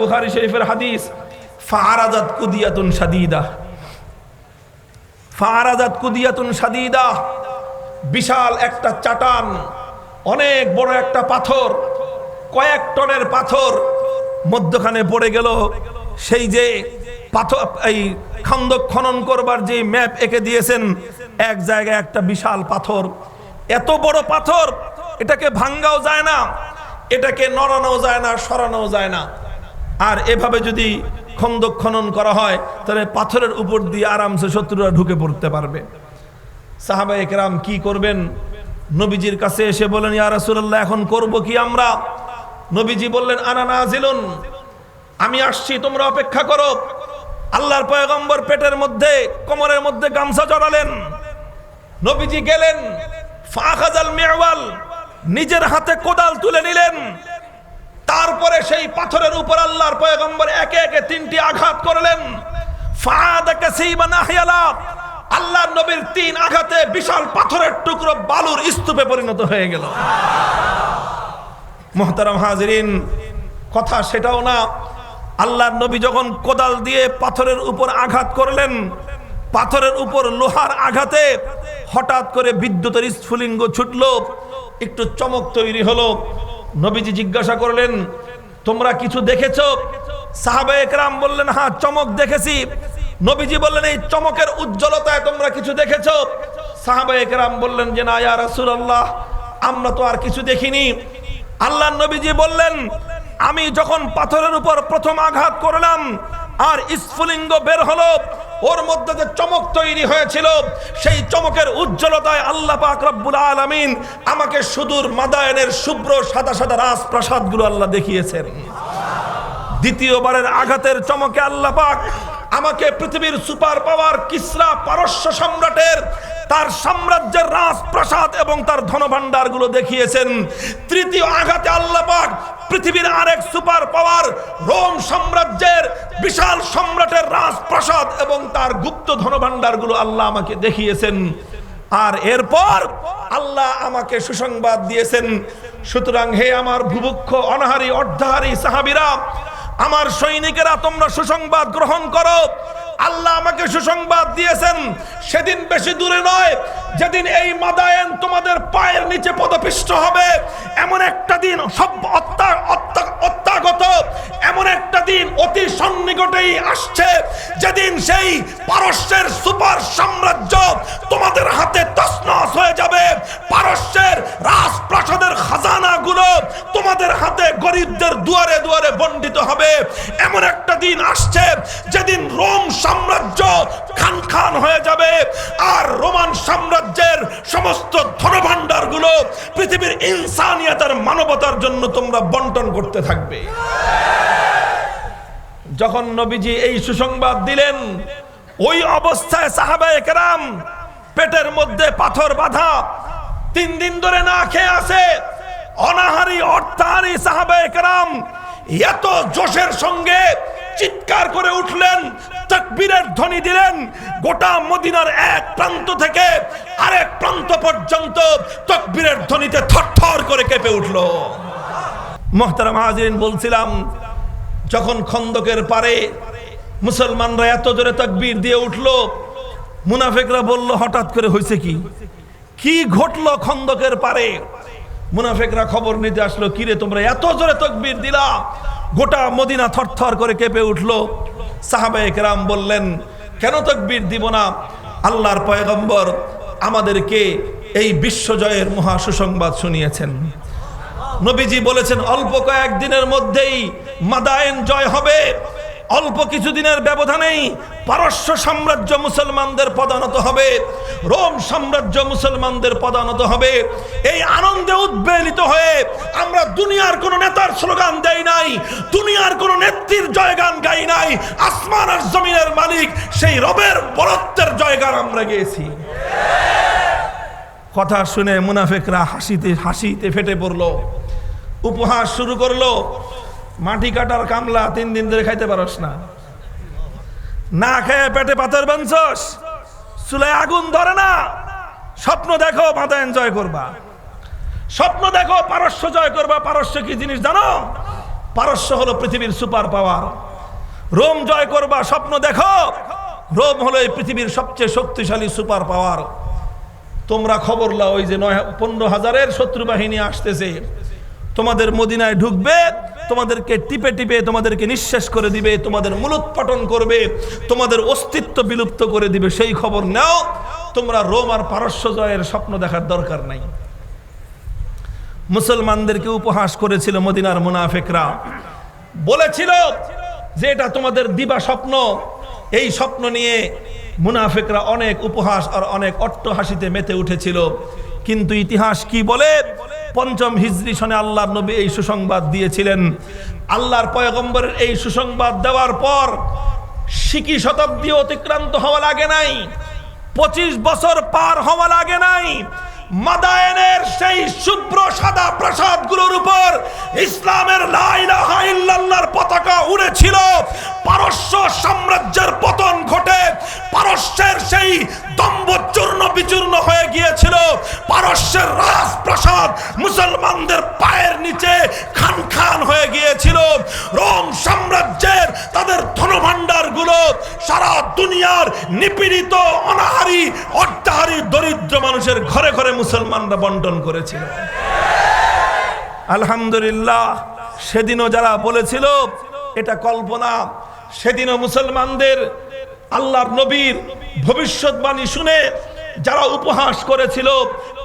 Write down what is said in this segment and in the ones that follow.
বুখারী শরীফের হাদিস ফারাজাত কুদিয়াতুন শাদীদা। ফারাজাত কুদিয়াতুন শাদীদা, বিশাল একটা চাটান, অনেক বড় একটা পাথর, কয়েক টনের পাথর মধ্যখানে পড়ে গেল। সেই যে পাথর, এই খন্দক খনন করবার যে ম্যাপ এঁকে দিয়েছেন, এক জায়গায় একটা বিশাল পাথর। এত বড় পাথর, এটাকে ভাঙ্গাও যায় না, এটাকে নড়ানো যায় না সরানো যায় না। আর এভাবে যদি খন্দক খনন করা হয়, তাহলে পাথরের উপর দিয়ে আরামসে শত্রুরা ঢুকে পড়তে পারবে। সাহাবা একরাম কি করবেন? নবীজির কাছে এসে বলেন, ইয়া রাসূলুল্লাহ, এখন করব কি আমরা? নবীজি বললেন, আনা নাজিলুন। আমি আসছি, তোমরা অপেক্ষা করো। আল্লাহর পয়গম্বর পেটের মধ্যে, কোমরের মধ্যে গামছা জড়ালেন। নবীজি গেলেন, ফাখাজাল মিওয়াল নিজের হাতে কোদাল তুলে নিলেন। তারপরে সেই পাথরের উপর আল্লাহর পয়গম্বর একে একে তিনটি আঘাত করলেন। আল্লাহর নবীর তিন আঘাতে বিশাল পাথরের টুকরো বালুর স্তূপে পরিণত হয়ে গেল। মোহতারাম হাজরিন, কথা সেটাও না। আল্লাহর নবী যখন কোদাল দিয়ে পাথরের উপর আঘাত করলেন, পাথরের উপর লোহার আঘাতে হঠাৎ করে বিদ্যুতের স্ফুলিঙ্গ ছুটল, একটু চমক তৈরি হলো। নবীজি জিজ্ঞাসা করলেন, তোমরা কিছু দেখেছ? সাহাবে একরাম বললেন হ্যাঁ চমক দেখেছি। নবীজি বললেন, এই চমকের উজ্জ্বলতায় তোমরা কিছু দেখেছ? সাহাবে একরাম বললেন, যে না, ইয়া রাসূলুল্লাহ, আমরা তো আর কিছু দেখিনি। আল্লাহ নবীজি বললেন, আমি যখন পাথরের উপর প্রথম আঘাত করলাম, আর স্ফুলিঙ্গ বের হলো ওর মধ্যে যে চমক তৈরি হয়েছিল, সেই চমকের উজ্জ্বলতায় আল্লাহ পাক রব্বুল আলামিন আমাকে সুদূর মাদায়নের শুভ্র সাদা সাদা রাজপ্রাসাদগুলো আল্লাহ দেখিয়েছেন। দ্বিতীয়বারের আঘাতের চমকে আল্লাহ পাক আমাকে পৃথিবীর সুপার পাওয়ার কিসরা পারস্য সম্রাটের তার সাম্রাজ্যের রাজপ্রাসাদ এবং তার ধনভাণ্ডারগুলো দেখিয়েছেন। তৃতীয় আঘাতে আল্লাহ পাক পৃথিবীর আরেক সুপার পাওয়ার রোম সাম্রাজ্যের বিশাল সম্রাটের রাজপ্রাসাদ এবং তার গুপ্ত ধনভাণ্ডারগুলো আল্লাহ আমাকে দেখিয়েছেন। আর এরপর আল্লাহ আমাকে সুসংবাদ দিয়েছেন, সুতরাং হে আমার ভুভুক্ষ অনাহারী, অর্ধাহারী সাহাবিরা, আমার সৈনিকেরা তোমরা সুসংবাদ গ্রহণ করো। আল্লাহ আমাকে সুসংবাদ দিয়েছেন, সেদিন বেশি দূরে নয়, যেদিন এই মাদায়েন তোমাদের পায়ের নিচে পদপিষ্ট হবে, এমন একটা দিন সব অত্যা অত্যা- অত্যাগত এমন একটা দিন অতি সন্নিকটেই আসছে, যেদিন সেই পারস্যের সুপার সাম্রাজ্য তোমাদের হাতে তসনস হয়ে যাবে। পারস্যের রাজপ্রাসাদের খাজানাগুলো তোমাদের হাতে গরিবদের দুয়ারে দুয়ারে বন্ডিত হবে। এমন একটা দিন আসছে, যেদিন রোম সাম্রাজ্য খান খান হয়ে যাবে আর রোমান সাম্রাজ্যের সমস্ত ধনভাণ্ডারগুলো পৃথিবীর ইনসানিয়াতের মানবতার জন্য তোমরা বন্টন করতে থাকবে। যখন নবীজি এই সুসংবাদ দিলেন, ওই অবস্থায় সাহাবায়ে কেরাম পেটের মধ্যে পাথর বাঁধা, তিন দিন ধরে না খেয়ে আছে, অনাহারি অর্থাহারি সাহাবায়ে কেরাম এত জোশের সঙ্গে চিৎকার করে উঠলেন, তাকবীরের ধ্বনি দিলেন, গোটা মদিনার এক প্রান্ত থেকে আরেক প্রান্ত পর্যন্ত তাকবীরের ধ্বনিতে থরথর করে কেঁপে উঠল। মোহতারাম হাজিরিন বলছিলাম, যখন খন্দকের পারে মুসলমানরা এত জোরে তকবির দিয়ে উঠল, মুনাফেকরা বলল, হঠাৎ করে হয়েছে কি? কি ঘটলো খন্দকের পারে? মুনাফেকরা খবর নিতে আসলো কিরে তোমরা এত জোরে তকবির দিলা? গোটা মদিনা থরথর করে কেঁপে উঠল। সাহাবায়ে কেরাম বললেন, কেন তকবীর দিব না? আল্লাহর পয়গম্বর আমাদেরকে এই বিশ্বজয়ের মহা সুসংবাদ শুনিয়েছেন। নবীজি বলেছেন, অল্প কয়েকদিনের মধ্যেই মাদায়েন জয় হবে। অল্প কিছুদিনের ব্যবধানেই পারস্য সাম্রাজ্য মুসলমানদের পদানত হবে, রোম সাম্রাজ্য মুসলমানদের পদানত হবে। এই আনন্দে উদ্বেলিত হয়ে আমরা দুনিয়ার কোন নেতার স্লোগান দেই নাই, দুনিয়ার কোন নেত্রীর জয়গান গাই নাই, আসমান আর জমিনের মালিক সেই রবের বরত্বের জয়গান আমরা গেয়েছি। কথা শুনে মুনাফেকরা হাসিতে হাসিতে ফেটে পড়ল। উপহাস শুরু করল। মাটি কাটার কামলা তিন দিন ধরে খাইতে পারস না। না খেয়ে পেটে পাথর বানছস চুলায় আগুন ধরে না। স্বপ্ন দেখো মাথা এনজয় করবা। স্বপ্ন দেখো পারস্য জয় করবা। পারস্য কি জিনিস জানো? পারস্য হলো পৃথিবীর সুপার পাওয়ার। রোম জয় করবা, স্বপ্ন দেখো। রোম হলো এই পৃথিবীর সবচেয়ে শক্তিশালী সুপার পাওয়ার। তোমরা খবর লাও, ওই যে নয়, পনেরো হাজারের শত্রু বাহিনী আসতেছে। তোমাদের মদিনায় ঢুকবে, তোমাদেরকে টিপে টিপে তোমাদেরকে নিঃশেষ করে দিবে, তোমাদের মূলোৎপাটন করবে, তোমাদের অস্তিত্ব বিলুপ্ত করে দিবে। সেই খবর নাও, তোমরা রোম আর পারস্য জয়ের স্বপ্ন দেখার দরকার নাই। মুসলমানদেরকে উপহাস করেছিল মদিনার মুনাফেকরা। বলেছিল যে এটা তোমাদের দিবা স্বপ্ন। এই স্বপ্ন নিয়ে মুনাফেকরা অনেক উপহাস আর অনেক অট্টহাসিতে মেতে উঠেছিল। কিন্তু ইতিহাস কি বলে? পঞ্চম হিজরি সনে আল্লাহর নবী এই সুসংবাদ দিয়েছিলেন। আল্লাহর পয়গম্বরের এই সুসংবাদ দেওয়ার পর সিকি শতাব্দী অতিক্রান্ত হওয়া লাগে নাই, পঁচিশ বছর পার হওয়া লাগে নাই, মাদায়েনের সেই শুভ্র সাদা প্রাসাদগুলোর উপর ইসলামের লা ইলাহা ইল্লাল্লাহর পতাকা উড়েছিল পারস্য সাম্রাজ্যের পতন ঘটে। পারস্যের সেই দম্ভ চূর্ণ বিচূর্ণ হয়ে গিয়েছিল। পারস্যের রাজপ্রাসাদ মুসলমানদের পায়ের নিচে খান খান হয়ে গিয়েছিল। রোম সাম্রাজ্যের তাদের ধনভাণ্ডারগুলো সারা দুনিয়ার নিপীড়িত, অনাহারি অর্ধাহারি দরিদ্র মানুষের ঘরে ঘরে মুসলমানরা বন্টন করেছিল। আলহামদুলিল্লাহ, সেদিনও যারা বলেছিল, এটা কল্পনা সেদিনও মুসলমানদের আল্লাহর নবীর ভবিষ্যৎবাণী শুনে যারা উপহাস করেছিল,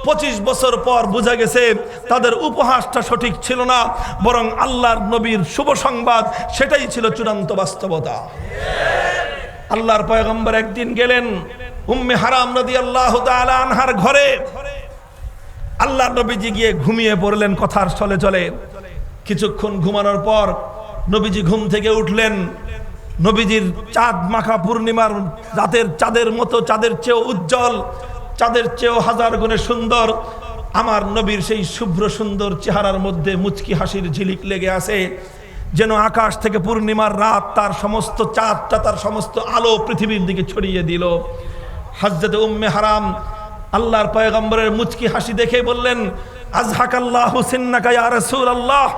পঁচিশ বছর পর বোঝা গেছে তাদের উপহাসটা সঠিক ছিল না, বরং আল্লাহর নবীর শুভ সংবাদ সেটাই ছিল চূড়ান্ত বাস্তবতা। আল্লাহর পয়গম্বর একদিন গেলেন উম্মে হারাম নদী আল্লাহ আনহার ঘরে। আল্লাহর নবীজি গিয়ে ঘুমিয়ে পড়লেন, কথার চলে চলে। কিছুক্ষণ ঘুমানোর পর নবীজি ঘুম থেকে উঠলেন। নবীজির চাঁদ মাখা পূর্ণিমার রাতের চাঁদের মতো, চাঁদের চেয়েও উজ্জ্বল, চাঁদের চেয়েও হাজার গুণে সুন্দর। আমার নবীর সেই শুভ্র সুন্দর চেহারার মধ্যে মুচকি হাসির ঝিলিক লেগে আছে। যেন আকাশ থেকে পূর্ণিমার রাত তার সমস্ত চাঁদটা, তার সমস্ত আলো পৃথিবীর দিকে ছড়িয়ে দিল। হাজরত উম্মে হারাম আল্লাহর পয়গম্বরের মুচকি হাসি দেখে বললেন আজহাক আল্লাহ হুসিন্নাকা ইয়া রাসূলুল্লাহ।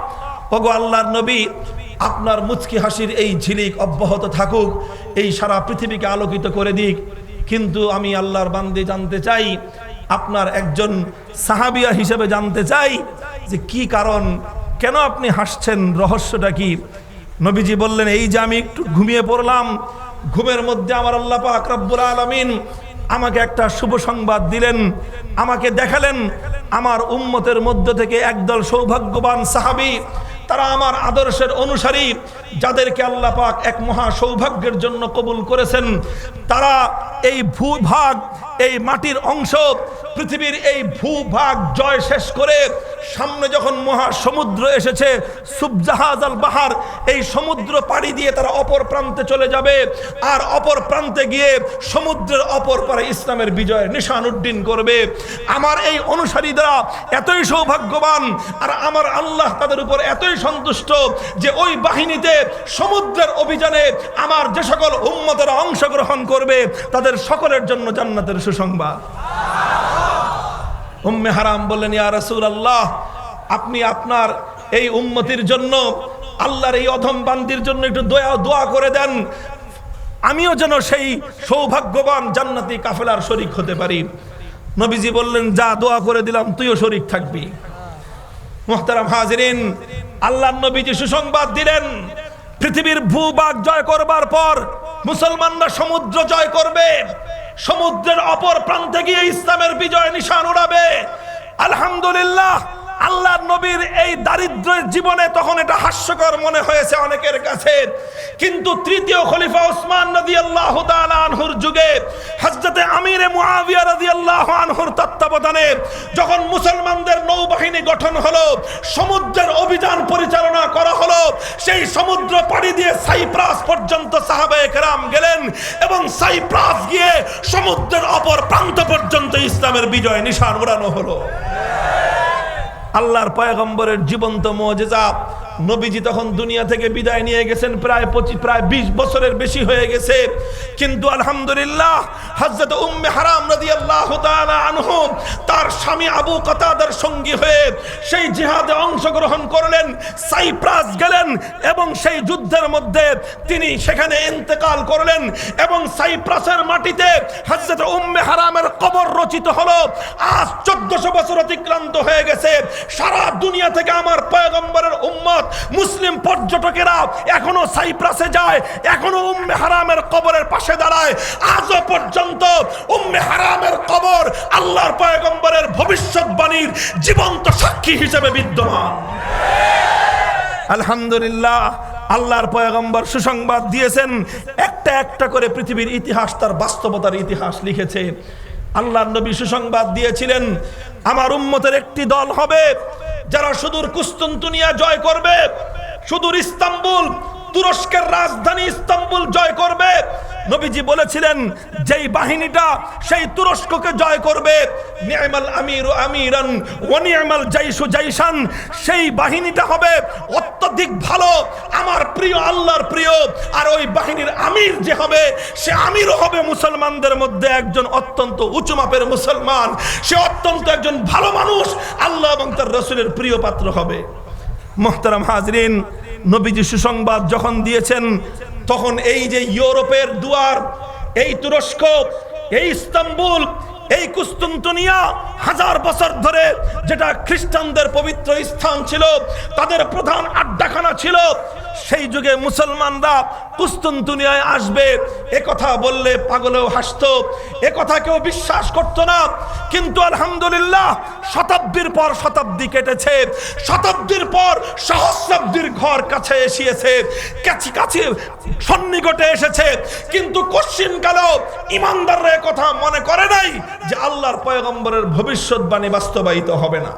ওগো আল্লাহর নবী আপনার মুচকি হাসির এই ঝিলিক অব্যাহত থাকুক, এই সারা পৃথিবীকে আলোকিত করে দিক। কিন্তু আমি আল্লাহর বান্দি জানতে চাই, আপনার একজন সাহাবিয়া হিসেবে জানতে চাই যে কি কারণ, কেন আপনি হাসছেন, রহস্যটা কি? নবীজি বললেন, এই যে আমি একটু ঘুমিয়ে পড়লাম, ঘুমের মধ্যে আমার আল্লাহ পাক রব্বুল আলামিন আমাকে একটা শুভ সংবাদ দিলেন, আমাকে দেখালেন, আমার উম্মতের মধ্য থেকে একদল সৌভাগ্যবান সাহাবী তারা আমার আদর্শের অনুসারী, যাদেরকে আল্লাহ পাক এক মহা সৌভাগ্যের জন্য কবুল করেছেন। তারা এই ভূভাগ, এই মাটির অংশ, পৃথিবীর এই ভূভাগ জয় শেষ করে সামনে যখন মহা সমুদ্র এসেছে, সুবজাহাজ আল বাহার, এই সমুদ্র পাড়ি দিয়ে তারা অপর প্রান্তে চলে যাবে। আর অপর প্রান্তে গিয়ে সমুদ্রের অপর পারে ইসলামের বিজয়ের নিশান উড্ডীন করবে। আমার এই অনুসারীরা এতই সৌভাগ্যবান, আর আমার আল্লাহ তাদের উপর এতই সন্তুষ্ট যে ওই বাহিনীতে সমুদ্রের অভিযানে আমার যে সকল উম্মতেরা অংশগ্রহণ করবে, তাদের সকলের জন্য জান্নাতের সুসংবাদ। উম্মে হারাম বললেন, ইয়া রাসূল আল্লাহ আপনি আপনার এই উম্মতির জন্য, আল্লাহর এই অধম বান্দির জন্য একটু দয়া, দোয়া করে দেন। আমিও যেন সেই সৌভাগ্যবান জান্নাতি কাফেলার শরিক হতে পারি। নবীজি বললেন, যা দোয়া করে দিলাম, তুইও শরিক থাকবি। মোহতারাম হাজরিন আল্লাহ নবীজি সুসংবাদ দিলেন, পৃথিবীর ভূভাগ জয় করবার পর মুসলমানরা সমুদ্র জয় করবে। সমুদ্রের অপর প্রান্তে গিয়ে ইসলামের বিজয় নিশান উড়াবে। আলহামদুলিল্লাহ আল্লাহ নবীর এই দারিদ্রের জীবনে তখন এটা হাস্যকর মনে হয়েছে অনেকের কাছে। কিন্তু তৃতীয় খলিফা ওসমান নদী আল্লাহ আনহুর যুগে হজরতে আমিরে মুআবিয়া রাদি আল্লাহ আনহুর তত্ত্বাবধানে যখন মুসলমানদের নৌবাহিনী গঠন হলো, সমুদ্রের অভিযান পরিচালনা করা হলো, সেই সমুদ্র পাড়ি দিয়ে সাইপ্রাস পর্যন্ত সাহাবায়ে কেরাম গেলেন এবং সাইপ্রাস গিয়ে সমুদ্রের অপর প্রান্ত পর্যন্ত ইসলামের বিজয় নিশান উড়ানো হলো। আল্লাহর পয়গম্বরের জীবন্ত মজেজা নবীজি তখন দুনিয়া থেকে বিদায় নিয়ে গেছেন, প্রায় পঁচিশ প্রায় বিশ বছরের বেশি হয়ে গেছে। কিন্তু আলহামদুলিল্লাহ হজরত উম্মে হারাম নদী আল্লাহ আনহু, তার স্বামী আবু কাতাদার সঙ্গী হয়ে সেই জিহাদে অংশগ্রহণ করলেন, সাইপ্রাস গেলেন এবং সেই যুদ্ধের মধ্যে তিনি সেখানে ইন্তেকাল করলেন এবং সাইপ্রাসের মাটিতে হজরত উম্মে হারামের কবর রচিত হলো। আজ চোদ্দশো বছর অতিক্রান্ত হয়ে গেছে। সারা দুনিয়া থেকে আমার পয়গম্বরের উম্মত মুসলিম পর্যটকেরা এখনও সাইপ্রাসে যায়, এখনও উম্মে হারামের কবরের পাশে দাঁড়ায়। আজও পর্যন্ত উম্মে হারামের কবর আল্লাহর পয়গম্বরের ভবিষ্যৎবাণীর জীবন্ত সাক্ষী হিসেবে বিদ্যমান। আলহামদুলিল্লাহ, আল্লাহর পয়গম্বর সুসংবাদ দিয়েছেন। একটা একটা করে পৃথিবীর ইতিহাস তার বাস্তবতার ইতিহাস লিখেছে। আল্লাহর নবী সুসংবাদ দিয়েছিলেন, আমার উম্মতের একটি দল হবে যারা সুদূর কুস্তন্তুনিয়া জয় করবে, সুদূর ইস্তাম্বুল, তুরস্কের রাজধানী ইস্তাম্বুল জয় করবে। নবীজি বলেছিলেন, যেই বাহিনীটা সেই তুরস্ককে জয় করবে। নিয়মাল আমির আমিরান ওয়ানিয়ামাল জাইশু জাইশান, সেই বাহিনীটা হবে অত্যধিক ভালো, আমার প্রিয় আল্লাহর প্রিয়, আর ওই বাহিনীর আমির যে হবে, সে আমিরও হবে মুসলমানদের মধ্যে একজন অত্যন্ত উঁচু মাপের মুসলমান। সে অত্যন্ত একজন ভালো মানুষ, আল্লাহ এবং তার রসুলের প্রিয় পাত্র হবে। মোহতারাম হাজরিন, নবীজি সুসংবাদ যখন দিয়েছেন, তখন এই যে ইউরোপের দুয়ার, এই তুরস্ক, এই ইস্তাম্বুল এই কুস্তুন্তনিয়া হাজার বছর ধরে যেটা খ্রিস্টানদের পবিত্র স্থান ছিল, তাদের প্রধান আড্ডাখানা ছিল। সেই যুগে মুসলমানরা কুস্তুন্তনিয়ায় আসবে। এ কথা বললে পাগলেও হাসতো। এ কথা কেউ বিশ্বাস করত না। কিন্তু আলহামদুলিল্লাহ শতাব্দীর পর শতাব্দী কেটেছে। শতাব্দীর পর সহস্রাব্দীর ঘর কাছে এসিয়েছে। কাছে কাছে সন্নিকটে এসেছে। কিন্তু কশ্চিন কালেও ইমানদাররা কথা মনে করে নাই যে আল্লাহর পয়গম্বরের ভবিষ্যৎবাণী বাস্তবায়িত হবে না।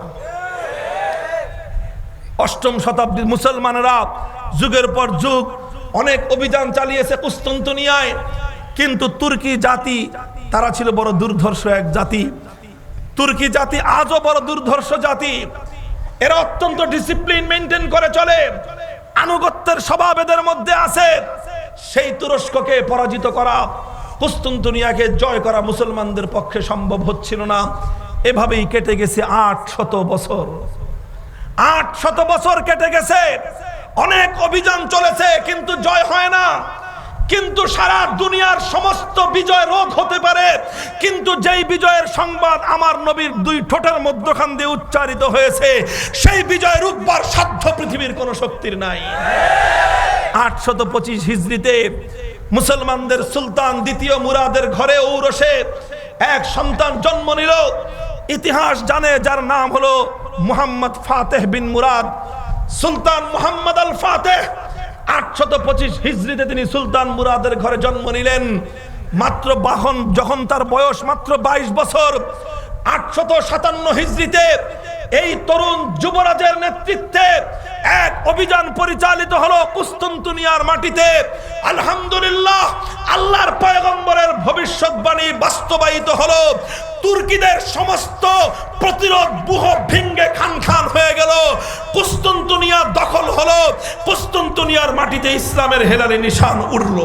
অষ্টম শতাব্দীর মুসলমানেরা যুগের পর যুগ অনেক অভিযান চালিয়েছে কুস্তন্তনিয়ায় কিন্তু তুর্কি জাতি, তারা ছিল বড় দুর্ধর্ষ এক জাতি। তুর্কি জাতি আজও বড় দুর্ধর্ষ জাতি। এরা অত্যন্ত ডিসিপ্লিন মেনটেন করে চলে। আনুগত্যের স্বভাব এদের মধ্যে আছে। সেই তুরস্ককে পরাজিত করা কুস্তুন্তনিয়াকে জয় করা মুসলমানদের পক্ষে সম্ভব হচ্ছিল না। এভাবেই কেটে গেছে আট শত বছর। আট শত বছর কেটে গেছে। অনেক অভিযান চলেছে, কিন্তু জয় হয় না। কিন্তু সারা দুনিয়ার সমস্ত বিজয় রোধ হতে পারে, কিন্তু যেই বিজয়ের সংবাদ আমার নবীর দুই ঠোঁটের মধ্যখান দিয়ে উচ্চারিত হয়েছে, সেই বিজয় রূপবার সাধ্য পৃথিবীর কোনো শক্তির নাই। আটশত পঁচিশ হিজড়িতে মুসলমানদের সুলতান দ্বিতীয় মুরাদের ঘরে ঔরসে এক সন্তান জন্ম নিল। ইতিহাস জানে, যার নাম হলো Muhammad Fateh bin Murad. Sultan Muhammad al Fateh. আটশত পঁচিশ হিজড়িতে তিনি সুলতান মুরাদের ঘরে জন্ম নিলেন। মাত্র বাহন যখন তার বয়স মাত্র বাইশ বছর, আটশত সাতান্ন হিজড়িতে এই তরুণ যুবরাজের নেতৃত্বে এক অভিযান পরিচালিত হলো কুস্তন্তুনিয়ার মাটিতে। আলহামদুলিল্লাহ, আল্লাহর পয়গম্বরের ভবিষ্যৎবাণী বাস্তবায়িত হলো। তুর্কিদের সমস্ত প্রতিরোধ বুহ ভেঙ্গে খান খান হয়ে গেল। কুস্তন্তুনিয়া দখল হলো। কুস্তন্তুনিয়ার মাটিতে ইসলামের হেলালে নিশান উঠল